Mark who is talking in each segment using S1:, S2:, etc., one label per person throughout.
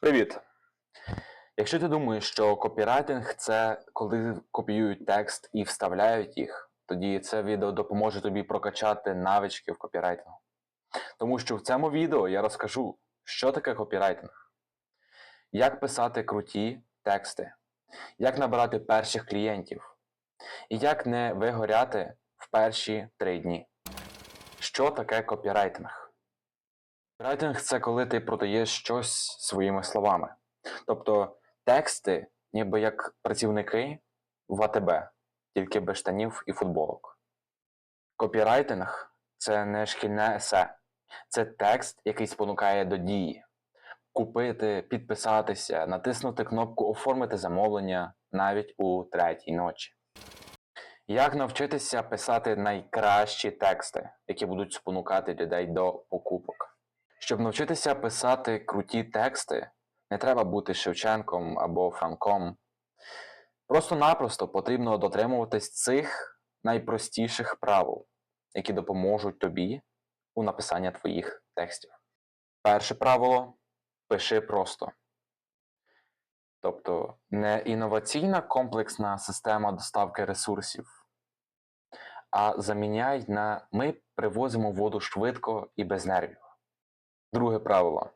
S1: Привіт! Якщо ти думаєш, що копірайтинг це коли копіюють текст і вставляють їх, тоді це відео допоможе тобі прокачати навички в копірайтингу. Тому що в цьому відео я розкажу, що таке копірайтинг, як писати круті тексти, як набирати перших клієнтів, і як не вигоряти в перші три дні. Що таке копірайтинг? Копірайтинг це коли ти продаєш щось своїми словами. Тобто тексти, ніби як працівники в АТБ, тільки без штанів і футболок. Копірайтинг це не шкільне есе, це текст, який спонукає до дії. Купити, підписатися, натиснути кнопку Оформити замовлення навіть у третій ночі. Як навчитися писати найкращі тексти, які будуть спонукати людей до покупок? Щоб навчитися писати круті тексти, не треба бути Шевченком або Франком. Просто-напросто потрібно дотримуватись цих найпростіших правил, які допоможуть тобі у написанні твоїх текстів. Перше правило пиши просто. Тобто не інноваційна комплексна система доставки ресурсів, а заміняй на ми привозимо воду швидко і без нервів. Друге правило.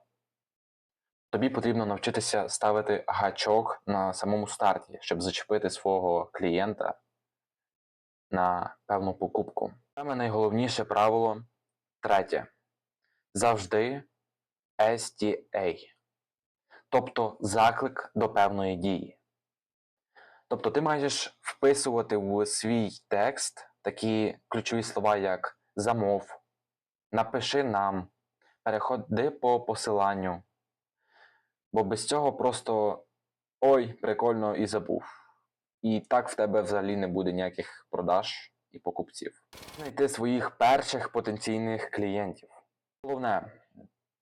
S1: Тобі потрібно навчитися ставити гачок на самому старті, щоб зачепити свого клієнта на певну покупку. Саме найголовніше правило третє. Завжди STA. Тобто заклик до певної дії. Тобто ти маєш вписувати в свій текст такі ключові слова, як замов, напиши нам, переходи по посиланню. Бо без цього просто ой, прикольно і забув. І так в тебе взагалі не буде ніяких продаж і покупців. Знайти своїх перших потенційних клієнтів. Головне,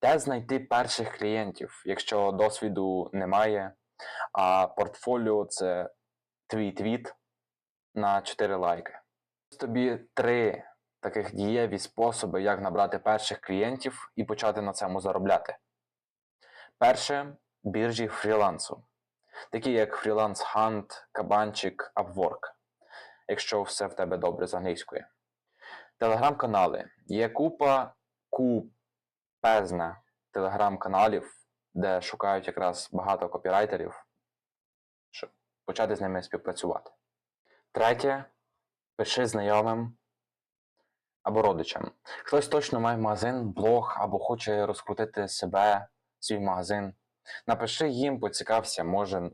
S1: де знайти перших клієнтів, якщо досвіду немає, а портфоліо це твій твіт на 4 лайки. Тобі три таких дієві способи, як набрати перших клієнтів і почати на цьому заробляти. Перше біржі фрілансу, такі як Freelance Hunt, Кабанчик, Upwork, якщо все в тебе добре з англійської. Телеграм-канали. Є купа купезна телеграм-каналів, де шукають якраз багато копірайтерів, щоб почати з ними співпрацювати. Третє пиши знайомим або родичам. Хтось точно має магазин, блог або хоче розкрутити себе, свій магазин. Напиши їм, поцікався, може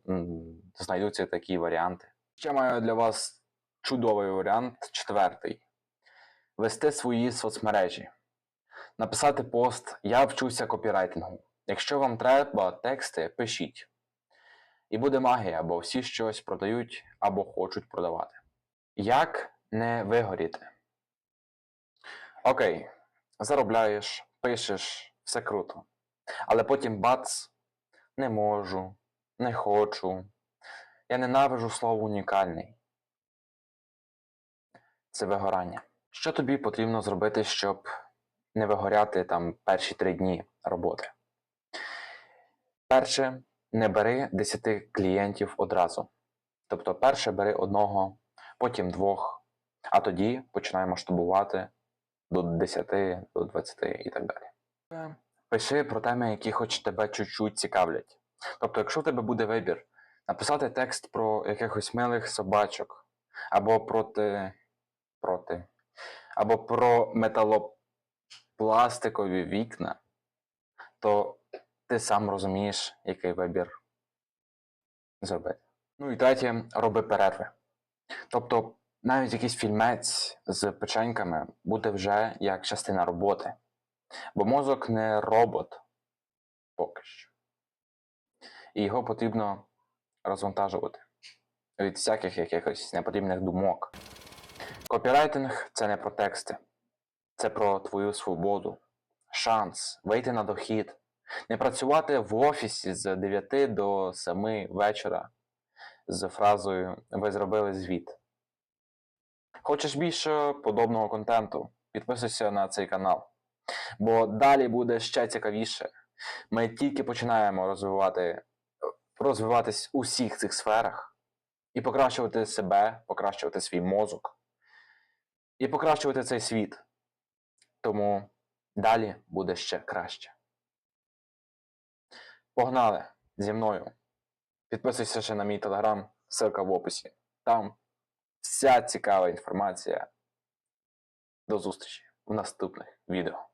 S1: знайдуться такі варіанти. Ще маю для вас чудовий варіант, четвертий. Вести свої соцмережі. Написати пост Я вчуся копірайтингу. Якщо вам треба тексти, пишіть. І буде магія, бо всі щось продають або хочуть продавати. Як не вигоріти? Окей, заробляєш, пишеш, все круто. Але потім бац, не можу, не хочу. Я ненавижу слово унікальний. Це вигорання. Що тобі потрібно зробити, щоб не вигоряти там перші три дні роботи? Перше, не бери 10 клієнтів одразу. Тобто, перше бери одного, потім двох, а тоді починай масштабувати до 10, до 20 і так далі. Е, Пиши про теми, які хоч тебе чуть-чуть цікавлять. Тобто, якщо в тебе буде вибір, написати текст про якихось милих собачок, або проти, проти, або про металопластикові вікна, то ти сам розумієш, який вибір зробити. Ну і третє, роби перерви. Тобто, навіть якийсь фільмець з печеньками буде вже як частина роботи. Бо мозок не робот поки що. І його потрібно розвантажувати від всяких якихось непотрібних думок. Копірайтинг це не про тексти, це про твою свободу, шанс вийти на дохід, не працювати в офісі з 9 до 7 вечора з фразою Ви зробили звіт. Хочеш більше подобного контенту? Підписуйся на цей канал. Бо далі буде ще цікавіше. Ми тільки починаємо розвивати, розвиватись у всіх цих сферах і покращувати себе, покращувати свій мозок і покращувати цей світ. Тому далі буде ще краще. Погнали зі мною. Підписуйся ще на мій телеграм, ссылка в описі. Там вся цікава інформація. До зустрічі в наступних відео.